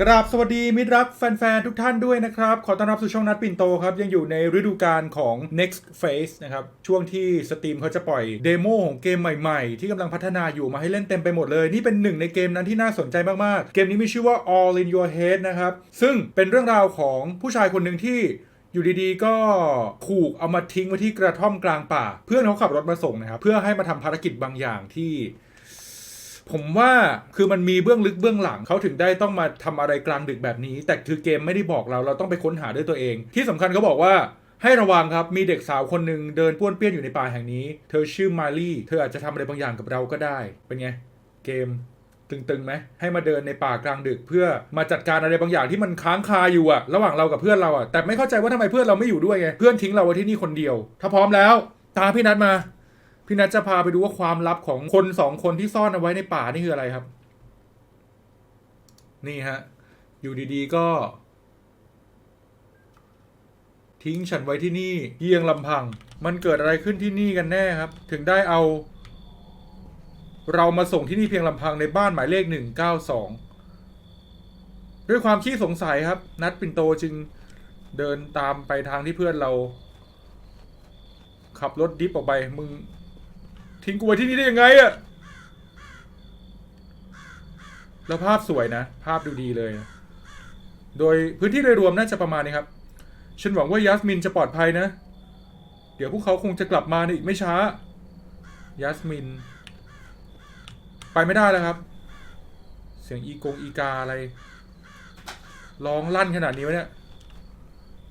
กราบสวัสดีมิตรรักแฟนๆ ทุกท่านด้วยนะครับ ขอต้อนรับสู่ช่องนัดปิ่นโตครับ ยังอยู่ในฤดูกาลของ next phase นะครับ ช่วงที่สตรีมเขาจะปล่อยเดโมของเกมใหม่ๆ ที่กำลังพัฒนาอยู่มาให้เล่นเต็มไปหมดเลย นี่เป็นหนึ่งในเกมนั้นที่น่าสนใจมากๆ เกมนี้มีชื่อว่า all in your head นะครับ ซึ่งเป็นเรื่องราวของผู้ชายคนหนึ่งที่อยู่ดีๆ ก็ถูกเอามาทิ้งไว้ที่กระท่อมกลางป่า เพื่อนเขาขับรถมาส่งนะครับ เพื่อให้มาทำภารกิจบางอย่างที่ ผมว่าคือมันมีเบื้องลึกเบื้องหลังเขาถึงได้ต้องมาทำอะไรกลางดึกแบบนี้ แต่คือเกมไม่ได้บอกเราเราต้องไปค้นหาด้วยตัวเอง ที่สำคัญเขาบอกว่าให้ระวังครับ มีเด็กสาวคนหนึ่งเดินป้วนเปี้ยนอยู่ในป่าแห่งนี้ เธอชื่อมาลี่ เธออาจจะทำอะไรบางอย่างกับเราก็ได้ เป็นไง เกมตึงๆไหมให้มาเดินในป่ากลางดึกเพื่อมาจัดการอะไรบางอย่างที่มันค้างคาอยู่อะระหว่างเรากับเพื่อนเราอะแต่ไม่เข้าใจว่าทำไมเพื่อนเราไม่อยู่ด้วยไง เพื่อนทิ้งเราไว้ที่นี่คนเดียว ถ้าพร้อมแล้ว ตามพี่นัทมา พี่นัทจะพาไปดูว่าความลับของคนสองคนที่ซ่อนเอาไว้ในป่านี่คืออะไรครับ นี่ฮะ อยู่ดีๆก็ ทิ้งฉันไว้ที่นี่เพียงลำพัง มันเกิดอะไรขึ้นที่นี่กันแน่ครับ ถึงได้เอา เรามาส่งที่นี่เพียงลำพังในบ้านหมายเลขหนึ่งเก้าสองด้วยความขี้สงสัยครับ นัดปินโตจึงเดินตามไปทางที่เพื่อนเรา ขับรถดิฟออกไปมึง ทิ้งกูไว้ที่นี่ได้ยังไงอะแล้วภาพสวยนะ ภาพดูดีเลย โดยพื้นที่โดยรวมน่าจะประมาณนี้ครับ ฉันหวังว่ายาสมินจะปลอดภัยนะ เดี๋ยวพวกเขาคงจะกลับมาในอีกไม่ช้ายาสมิน ไปไม่ได้แล้วครับ เสียงอีกงอีกาอะไร ร้องลั่นขนาดนี้วะเนี่ย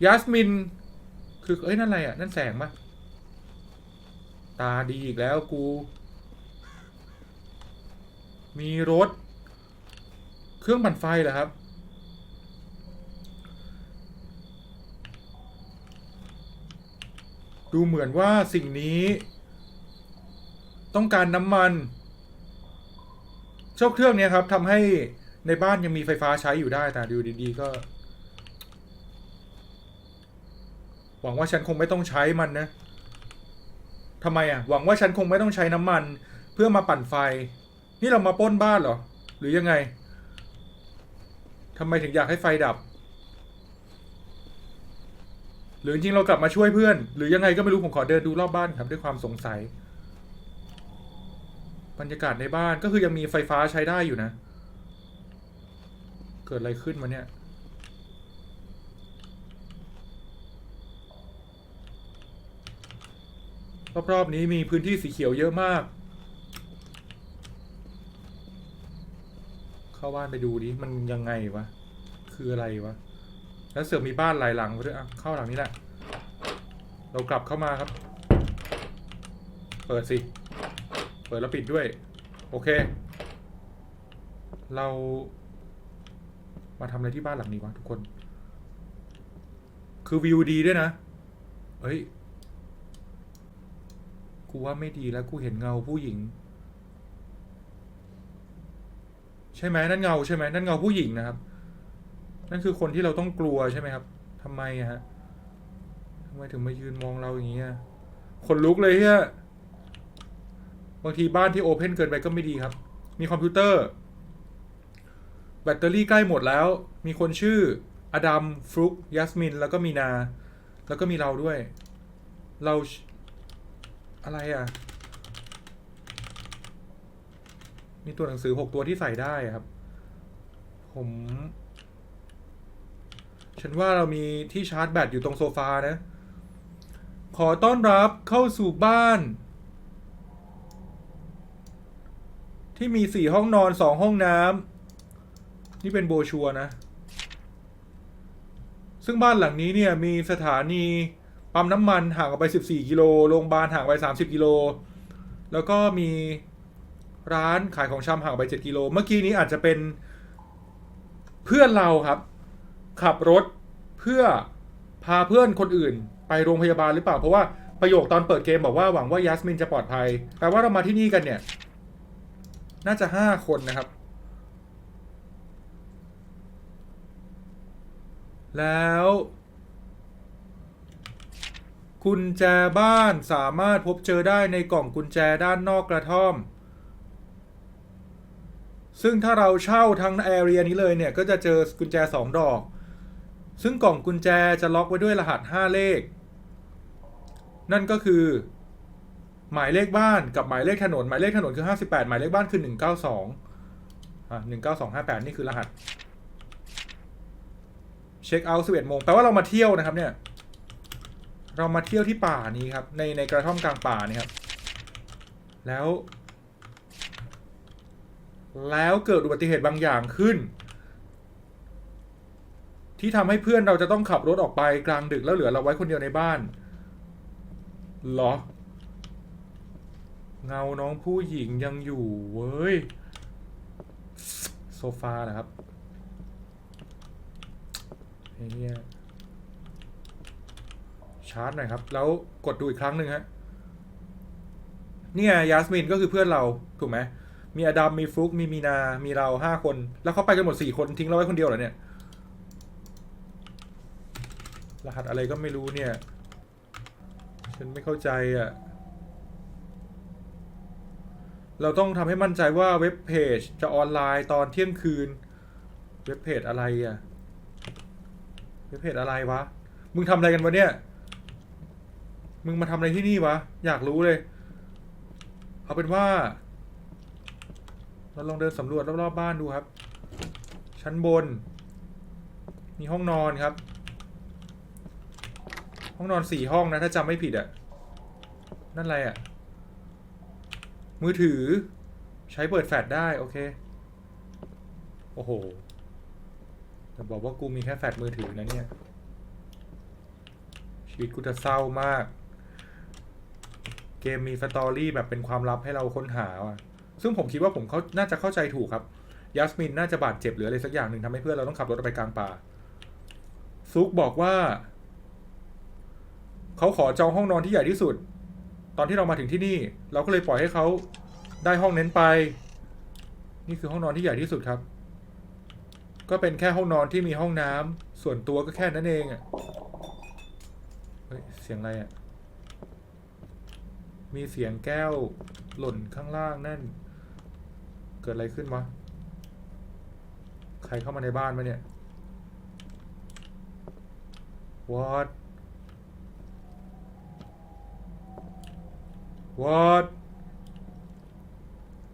ยาสมิน คือ เอ้ย นั่นอะไรอะ นั่นแสงปะ ตาดีอีกแล้วกู มีรถ เครื่องปั่นไฟเหรอครับ ดูเหมือนว่าสิ่งนี้ ต้องการน้ำมัน เจ้าเครื่องเนี้ยครับทำให้ในบ้านยังมีไฟฟ้าใช้อยู่ได้แต่ดูดีๆก็ หวังว่าฉันคงไม่ต้องใช้มันนะ ทำไมอะหวังว่าฉันคงไม่ต้องใช้น้ำมัน เพื่อมาปั่นไฟ นี่เรามาป้นบ้านเหรอ หรือยังไงทำไมถึงอยากให้ไฟดับ หรือจริงเรากลับมาช่วยเพื่อน หรือยังไงก็ไม่รู้ผมขอเดินดูรอบบ้านครับด้วยความสงสัย บรรยากาศในบ้านก็คือยังมีไฟฟ้าใช้ได้อยู่นะ เกิดอะไรขึ้นมาเนี่ย รอบๆนี้มีพื้นที่สีเขียวเยอะมาก เข้าบ้านไปดูดิมันยังไงวะ คืออะไรวะ แล้วเสือมีบ้านหลายหลังด้วยอะเข้าหลังนี้แหละ เรากลับเข้ามาครับ เปิดสิ เปิดแล้วปิดด้วย โอเค เรามาทำอะไรที่บ้านหลังนี้วะทุกคน คือวิวดีด้วยนะ เฮ้ย กูว่าไม่ดีแล้วกูเห็นเงาผู้หญิง ใช่ไหมนั่นเงาใช่ไหมนั่นเงาผู้หญิงนะครับ นั่นคือคนที่เราต้องกลัวใช่ไหมครับทำไมฮะทำไมถึงมายืนมองเราอย่างนี้คนลุกเลยเฮียบางทีบ้านที่โอเพนเกินไปก็ไม่ดีครับ มีคอมพิวเตอร์ แบตเตอรี่ใกล้หมดแล้ว มีคนชื่ออดัมฟลุกยัสมิน แล้วก็มีนา แล้วก็มีเราด้วย เรา อะไรอะ มีตัวหนังสือหกตัวที่ใส่ได้อะครับ ผม ฉันว่าเรามีที่ชาร์จแบตอยู่ตรงโซฟานะ ขอต้อนรับเข้าสู่บ้าน ที่มีสี่ห้องนอนสองห้องน้ำนี่เป็นโบชัวนะ ซึ่งบ้านหลังนี้เนี่ยมีสถานี ปั๊มน้ำมันห่างออกไป 14 กิโล โรงพยาบาลห่างไป 30 กิโล แล้วก็มีร้านขายของชำห่างออกไป 7 กิโล เมื่อกี้นี้อาจจะเป็นเพื่อนเราครับ ขับรถเพื่อพาเพื่อนคนอื่น ไปโรงพยาบาลหรือเปล่า เพราะว่าประโยคตอนเปิดเกมบอกว่าหวังว่ายัสมินจะปลอดภัย แปลว่าเรามาที่นี่กันเนี่ย น่าจะ5คนนะครับ แล้ว กุญแจบ้านสามารถพบเจอได้ในกล่องกุญแจด้านนอกกระท่อม ซึ่งถ้าเราเช่าทั้งแอเรียนี้เลยเนี่ย ก็จะเจอกุญแจ 2 ดอก ซึ่งกล่องกุญแจจะล็อกไว้ด้วยรหัส 5 เลข นั่นก็คือ หมายเลขบ้านกับหมายเลขถนน หมายเลขถนนคือ 58 หมายเลขบ้านคือ 192อะ19258 นี่คือรหัส เช็คเอาท์11โมงแปลว่าเรามาเที่ยวนะครับเนี่ย เรามาเที่ยวที่ป่านี้ครับ ในในกระท่อมกลางป่านี่ครับ แล้ว แล้วเกิดอุบัติเหตุบางอย่างขึ้น ที่ทำให้เพื่อนเราจะต้องขับรถออกไปกลางดึกแล้วเหลือเราไว้คนเดียวในบ้านเหรอ เงาน้องผู้หญิงยังอยู่เว้ย โซฟานะครับไอ้เนี่ยาร์จหน่อยครับ แล้วกดดูอีกครั้งหนึ่งฮะเนี่ยยาสมินก็คือเพื่อนเราถูกไหมมีอดัมมีฟลุกมีมีนา มีเราห้าคน แล้วเขาไปกันหมดสี่คนทิ้งเราไว้คนเดียวเหรอเนี่ย รหัสอะไรก็ไม่รู้เนี่ย ฉันไม่เข้าใจอะ เราต้องทำให้มั่นใจว่าเว็บเพจจะออนไลน์ตอนเที่ยงคืน เว็บเพจอะไรอะ เว็บเพจอะไรวะ มึงทำอะไรกันวะเนี่ย มึงมาทำอะไรที่นี่วะ อยากรู้เลย เอาเป็นว่า เราลองเดินสำรวจรอบๆบ้านดูครับ ชั้นบน มีห้องนอนครับ ห้องนอนสี่ห้องนะ ถ้าจำไม่ผิดอะ่ะ นั่นอะไรอะ่ะ มือถือ ใช้เปิดแฟลชได้ โอเค โอ้โหแต่บอกว่ากูมีแค่แฟลชมือถือนะเนี่ยชีวิตกูจะเศร้ามาก เกมมีสตอรี่แบบเป็นความลับให้เราค้นหาว่ะซึ่งผมคิดว่าผมเขาน่าจะเข้าใจถูกครับยาสมินน่าจะบาดเจ็บหรืออะไรสักอย่างหนึ่งทำให้เพื่อนเราต้องขับรถไปกลางป่าซุกบอกว่าเขาขอจองห้องนอนที่ใหญ่ที่สุด ตอนที่เรามาถึงที่นี่ เราก็เลยปล่อยให้เขาได้ห้องเน้นไป นี่คือห้องนอนที่ใหญ่ที่สุดครับ ก็เป็นแค่ห้องนอนที่มีห้องน้ำส่วนตัวก็แค่นั้นเองอะเฮ้ยเสียงอะไรอะ มีเสียงแก้วหล่นข้างล่างนั่น เกิดอะไรขึ้นวะใครเข้ามาในบ้านมาเนี่ย what what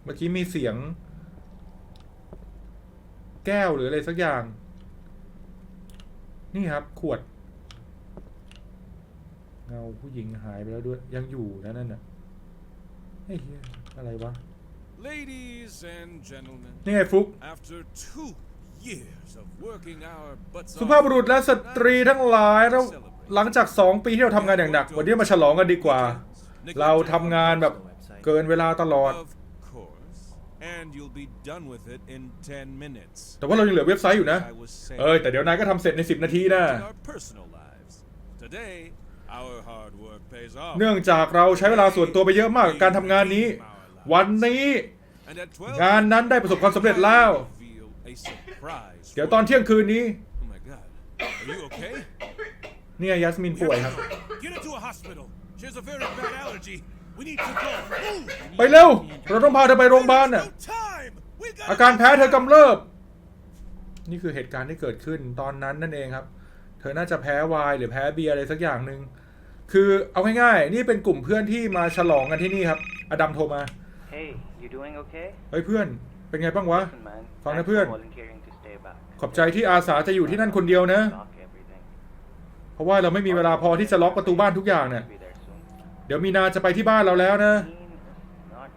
เมื่อกี้มีเสียง แก้วหรืออะไรสักอย่าง นี่ครับ ขวด เงาผู้หญิงหายไปแล้วด้วย ยังอยู่นะนั่นน่ะ เฮ้ยเหี้ยอะไรวะ Ladies and gentlemen, นี่ไงฟลุก after two years of working our butts สุภาพบุรุษและสตรีทั้งหลายแล้วหลังจาก 2 ปีที่เราทำงานอย่างหนัก วันนี้มาฉลองกันดีกว่า เราทำงานแบบเกินเวลาตลอด Of course, and you'll be done with it in 10 minutes. แต่ว่าเรายังเหลือเว็บไซต์อยู่นะ I was saying, เอ้ยแต่เดี๋ยวนายก็ทำเสร็จใน 10 นาทีนะ our personal lives. Today, our hard work pays off. เนื่องจากเราใช้เวลาส่วนตัวไปเยอะมากกับการทำงานนี้ วันนี้ And at 12, งานนั้นได้ประสบความสำเร็จแล้ว reveal a surprise เดี๋ยวตอนเที่ยงคืนนี้ Oh my god. Are you okay? เนี่ยยัสมินป่วยครับ Get her to a hospital. She has a very bad allergy. We need to go. Move. ไปเร็ว เราต้องพาเธอไปโรงพยาบาลน่ะ No time. We gotta อาการ go แพ้เธอกำ now. เริบ นี่คือเหตุการณ์ที่เกิดขึ้นตอนนั้นนั่นเองครับ เธอน่าจะแพ้ไวน์หรือแพ้เบียร์อะไรสักอย่างหนึ่ง คือเอาง่ายๆ นี่เป็นกลุ่มเพื่อนที่มาฉลองกันที่นี่ครับ อดัมโทรมา Hey, you doing okay? เฮ้ยเพื่อน เป็นไงบ้างวะ Listen, man. Found thanks a พื่อน for volunteering to stay back. ขอบใจที่อาสาจะอยู่ที่นั่นคนเดียวนะ Lock everything. เพราะว่าเราไม่มีเวลาพอที่จะล็อกประตูบ้านทุกอย่างเนี่ย Be there soon. เดี๋ยวมีนาจะไปที่บ้านเราแล้วนะ Dean is not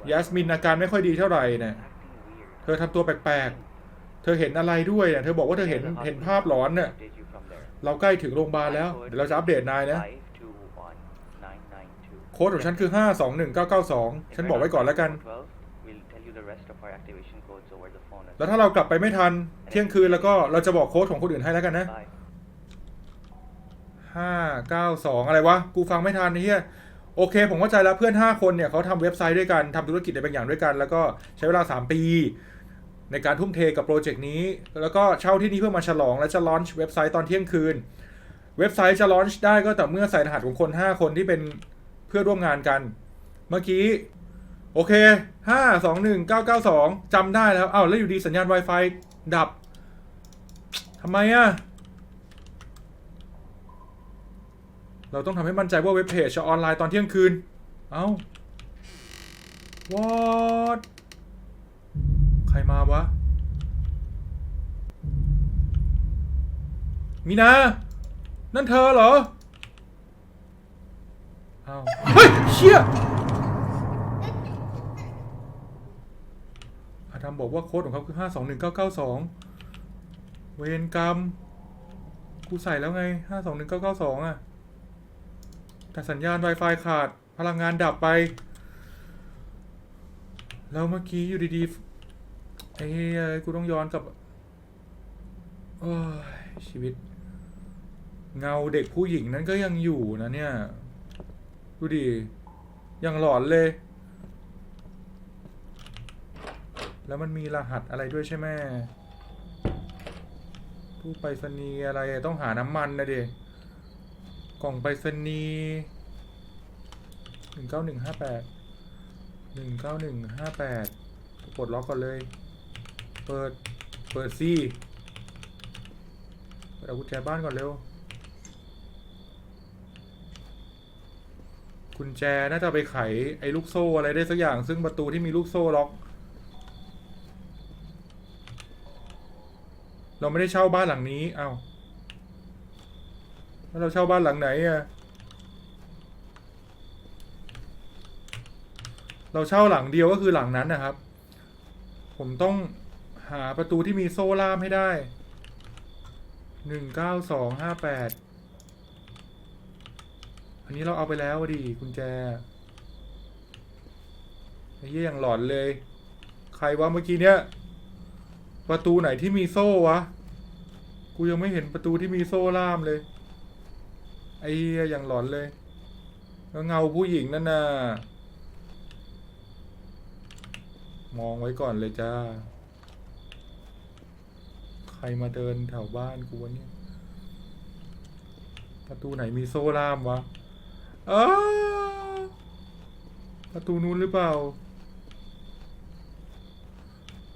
well. ยาสมินอาการไม่ค่อยดีเท่าไหร่เนี่ย Acting weird. เธอทำตัวแปลกๆ เธอเห็นอะไรด้วยเนี่ย เธอบอกว่าเธอเห็น There's a เห็น hospital ภาพหลอนเนี่ย update you from there. เราใกล้ถึงโรงพยาบาลแล้ว เดี๋ยวเราจะอัปเดตนายนะ 521-992. โค้ดของฉันคือ 521992 ฉันบอกไว้ก่อนแล้วกัน We'll tell you the rest of our activation codes over the phone. as แล้วถ้าเรากลับไปไม่ทัน เที่ยงคืนแล้วก็เราจะบอกโค้ดของคนอื่นให้แล้วกันนะ well. Bye. 592 อะไรวะ กูฟังไม่ทันไอ้เหี้ยโอเค ผมเข้าใจแล้วเพื่อน 5 คนเนี่ยเขาทำเว็บไซต์ด้วยกันทำธุรกิจอะไรบางอย่างด้วยกัน แล้วก็ใช้เวลา 3 ปี ในการทุ่มเทกับโปรเจกต์นี้ แล้วก็เช่าที่นี่เพื่อมาฉลองและจะลอนช์เว็บไซต์ตอนเที่ยงคืน เว็บไซต์จะลอนช์ได้ก็แต่เมื่อใส่รหัสของคน 5 คนที่เป็นเพื่อร่วมงานกัน เมื่อกี้ โอเคห้าสองหนึ่งเก้าเก้าสองจำได้แล้วอ้าวแล้วอยู่ดีสัญญาณ Wi-Fi ดับทำไมอะเราต้องทำให้มั่นใจว่าเว็บเพจจะออนไลน์ตอนเที่ยงคืน เอ้า what ใครมาวะ มีนา นั่นเธอเหรอเอาเฮ้ยเชี่ยอาดัมบอกว่าโค้ดของเขาคือ5 2 1 9 9 2เวรกรรม กูใส่แล้วไง5 2 1 9 9 2อะแต่สัญญาณ Wi-Fi ขาดพลังงานดับไป แล้วเมื่อกี้อยู่ดีๆไอ้เหี้ยกูต้องย้อนกลับโอ้ยชีวิต เงาเด็กผู้หญิงนั้นก็ยังอยู่นะเนี่ย ดูดิ ยังหลอนเลย แล้วมันมีรหัสอะไรด้วยใช่ไหมตู้ไปรษณีย์อะไรต้องหาน้ำมันนะเด็กล่องไปรษณีย์หนึ่งเก้าหนึ่งห้าแปดหนึ่งเก้าหนึ่งห้าแปดกดล็อกก่อนเลย เปิด เปิดซีเปิดเอากุญแจบ้านก่อนเร็ว กุญแจน่าจะไปไขไอ้ลูกโซ่อะไรได้สักอย่าง ซึ่งประตูที่มีลูกโซ่ล็อก เราไม่ได้เช่าบ้านหลังนี้เอ้าแล้วเราเช่าบ้านหลังไหนอะเราเช่าหลังเดียวก็คือหลังนั้นนะครับ ผมต้องหาประตูที่มีโซ่ล่ามให้ได้หนึ่งเก้าสองห้าแปด อันนี้เราเอาไปแล้วอะดิกุญแจไอ้เหี้ยอย่างหลอนเลย ใครวะเมื่อกี้เนี้ยประตูไหนที่มีโซ่วะ กูยังไม่เห็นประตูที่มีโซ่ล่ามเลย ไอ้เหี้ยอย่างหลอนเลยแล้วเงาผู้หญิงนั่นน่ะมองไว้ก่อนเลยจ้า ใครมาเดินแถวบ้านกูวะเนี่ย ประตูไหนมีโซ่ล่ามวะ อ้าประตูนู้นหรือเปล่า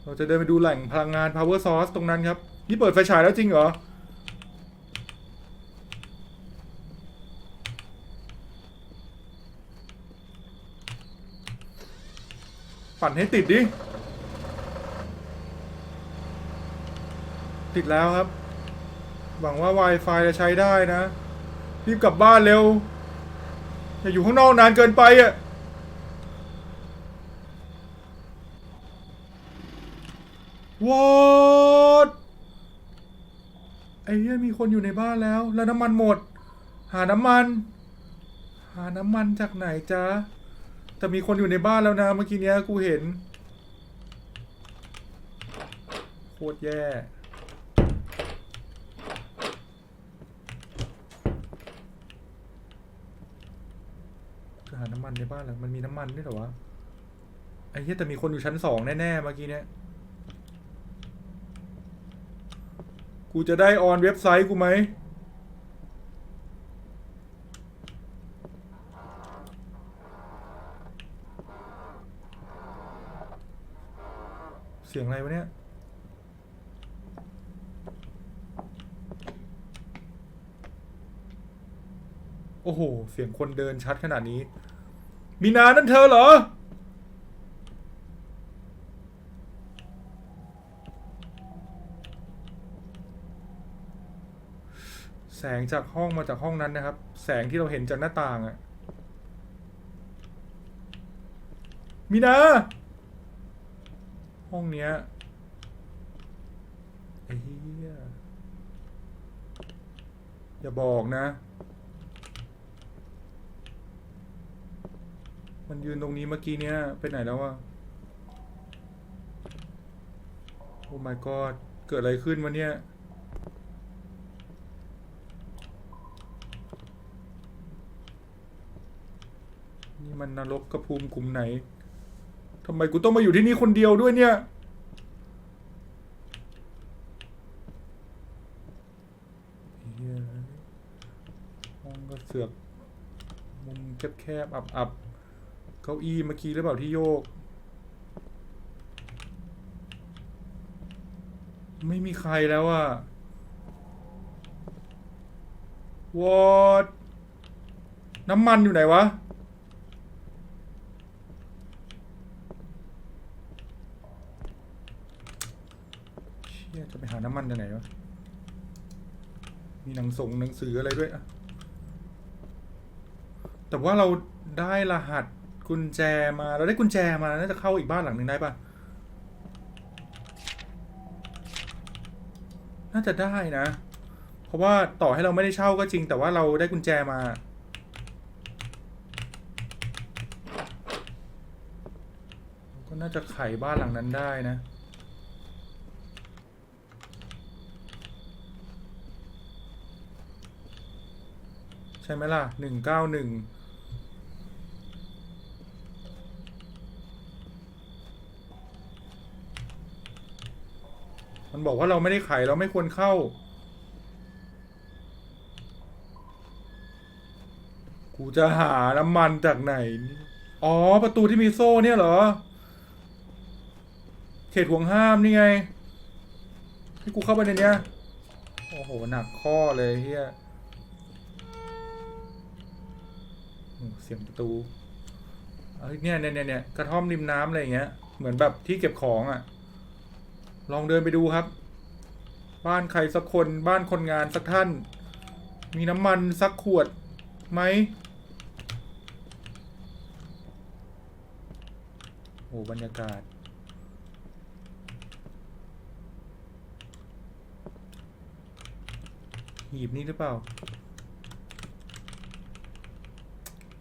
เราจะเดินไปดูแหล่งพลังงาน power source ตรงนั้นครับ นี่เปิดไฟฉายแล้วจริงเหรอ ปั่นให้ติดดิ ติดแล้วครับ หวังว่า Wi-Fi จะใช้ได้นะ รีบกลับบ้านเร็ว อย่าอยู่ข้างนอกนานเกินไปอะวอดไอ้เหี้ยมีคนอยู่ในบ้านแล้ว แล้วน้ำมันหมด หาน้ำมัน หาน้ำมันจากไหนจ๊ะ แต่มีคนอยู่ในบ้านแล้วนะเมื่อกี้เนี้ยกูเห็น โคตรแย่ หาน้ำมันในบ้านหรอมันมีน้ำมันด้วยเหรอวะไอ้เหี้ยแต่มีคนอยู่ชั้นสองแน่ๆเมื่อกี้เนี้ยกูจะได้ออนเว็บไซต์กูไหมเสียงอะไรวะเนี่ย โอ้โห เสียงคนเดินชัดขนาดนี้ มีนานั่นเธอเหรอ แสงจากห้องมาจากห้องนั้นนะครับ แสงที่เราเห็นจากหน้าต่างอะมีนา ห้องเนี้ยไอ้เหี้ยอย่าบอกนะ มันยืนตรงนี้เมื่อกี้เนี้ยไปไหนแล้วอะโอ้ my god เกิดอะไรขึ้นวะเนี่ย นี่มันนรกกระภูมิกลุ่มไหนทำไมกูต้องมาอยู่ที่นี่คนเดียวด้วยเนี่ยห้องก็เสือกมุมแคบๆอับๆ ก้าอี้เมื่อกี้หรือเปล่าที่โยก ไม่มีใครแล้วอะวอดน้ำมันอยู่ไหนวะ เชี่ยจะไปหาน้ำมันจากไหนวะ มีหนังส่งหนังสืออะไรด้วยอะแต่ว่าเราได้รหัส กุญแจมาเราได้กุญแจมาน่าจะเข้าอีกบ้านหลังหนึ่งได้ปะน่าจะได้นะ เพราะว่าต่อให้เราไม่ได้เช่าก็จริง แต่ว่าเราได้กุญแจมา ก็น่าจะไขบ้านหลังนั้นได้นะใช่ไหมล่ะหนึ่งเก้าหนึ่ง มันบอกว่าเราไม่ได้ไขเราไม่ควรเข้า กูจะหาน้ำมันจากไหน อ๋อ ประตูที่มีโซ่เนี่ยเหรอ เขตห่วงห้ามนี่ไงให้กูเข้าไปในเนี้ย โอ้โห หนักข้อเลยเฮียเสียงประตูเอ้ยเนี่ยเนี่ยเนี่ยเนี่ยกระท่อมริมน้ำอะไรอย่างเงี้ย เหมือนแบบที่เก็บของอะ่ะ ลองเดินไปดูครับ บ้านใครสักคนบ้านคนงานสักท่าน มีน้ำมันสักขวดไหมโอ้บรรยากาศ หีบนี้หรือเปล่า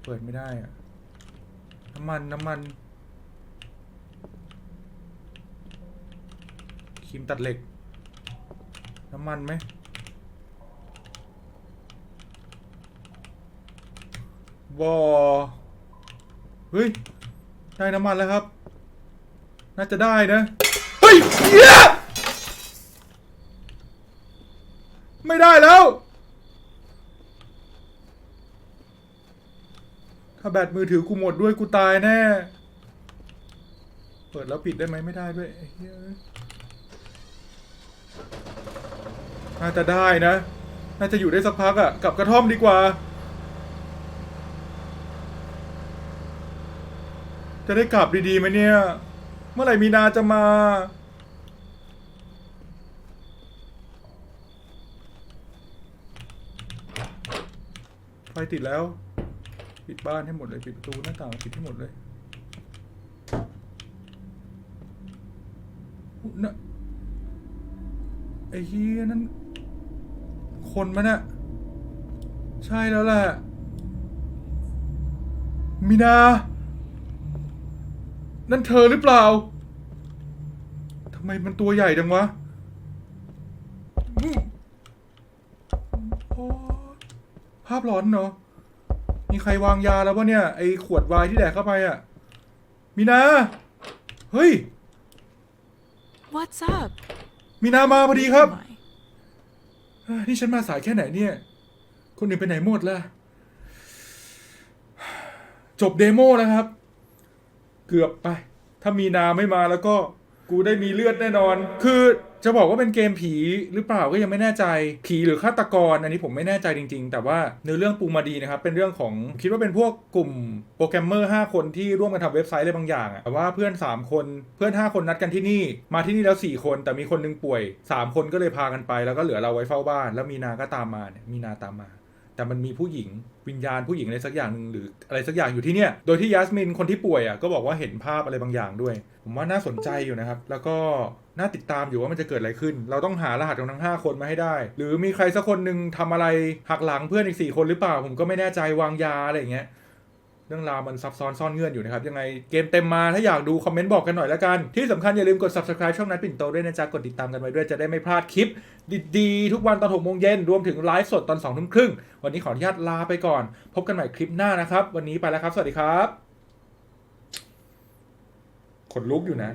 เปิดไม่ได้อะน้ำมัน น้ำมัน ครีมตัดเหล็ก น้ำมันไหมบอเฮ้ย ได้น้ำมันแล้วครับ น่าจะได้นะ เฮ้ยเยไม่ได้แล้ว ถ้าแบตมือถือกูหมดด้วยกูตายแน่ เปิดแล้วปิดได้ไหมไม่ได้ด้วยเหี้ย น่าจะได้นะ น่าจะอยู่ได้สักพักอะ่ะ กลับกระท่อมดีกว่า จะได้กลับดีๆไหมเนี่ย เมื่อไหร่มีนาจะมา ไฟติดแล้ว ปิดบ้านให้หมดเลย ปิดประตูหน้าต่างปิดให้หมดเลยนะไอ้เฮียนั่น คนมันอะใช่แล้วแหละมีนา นั่นเธอหรือเปล่าทำไมมันตัวใหญ่จังวะอืมโอ้ภาพหลอนเนาะมีใครวางยาแล้ววะเนี่ย ไอขวดไวน์ที่แดกเข้าไปอะมีนา เฮ้ย What's up? มีนามาพอดีครับ Who am I? เฮ้ย นี่ฉันมาสายแค่ไหนเนี่ย คนอื่นไปไหนหมดล่ะ จบเดโมแล้วครับ เกือบไป ถ้ามีนาไม่มาแล้วก็ กูได้มีเลือดแน่นอน คือ จะบอกว่าเป็นเกมผีหรือเปล่าก็ยังไม่แน่ใจผีหรือฆาตกรอันนี้ผมไม่แน่ใจจริง ๆ แต่ว่าเนื้อเรื่องปูมาดีนะครับเป็นเรื่องของคิดว่าเป็นพวกกลุ่มโปรแกรมเมอร์ 5 คนที่ร่วมกันทำเว็บไซต์อะไรบางอย่างอะแต่ว่าเพื่อน 3 คนเพื่อน 5 คนนัดกันที่นี่ มาที่นี่แล้ว 4 คน แต่มีคนหนึงป่วย 3 คนก็เลยพากันไป แล้วก็เหลือเราไว้เฝ้าบ้าน แล้วมีนาก็ตามมาเนี่ยมีนาตามมา แต่มันมีผู้หญิงวิญญาณผู้หญิงอะไรสักอย่างหนึ่งหรืออะไรสักอย่างอยู่ที่เนี่ยโดยที่ยัสมินคนที่ป่วยอะก็บอกว่าเห็นภาพอะไรบางอย่างด้วย ผมว่าน่าสนใจอยู่นะครับ แล้วก็น่าติดตามอยู่ว่ามันจะเกิดอะไรขึ้น เราต้องหารหัสของทั้ง 5 คนมาให้ได้ หรือมีใครสักคนหนึ่งทำอะไรหักหลังเพื่อนอีก 4 คนหรือเปล่า ผมก็ไม่แน่ใจวางยาอะไรอย่างเงี้ย เรื่องราวมันซับซ้อนซ่อนเงื่อนอยู่นะครับ ยังไงเกมเต็มมาถ้าอยากดูคอมเมนต์บอกกันหน่อยแล้วกัน ที่สำคัญอย่าลืมกด subscribe ช่องนัดปิ่นโตด้วยนะจ๊ะ กดติดตามกันไว้ด้วยจะได้ไม่พลาดคลิป ดีๆ ทุกวันตอน6โมงเย็นรวมถึงไลฟ์สดตอน2ทุ่มครึ่งวันนี้ขออนุญาตลาไปก่อน พบกันใหม่คลิปหน้านะครับ วันนี้ไปแล้วครับ สวัสดีครับขนลุกอยู่นะ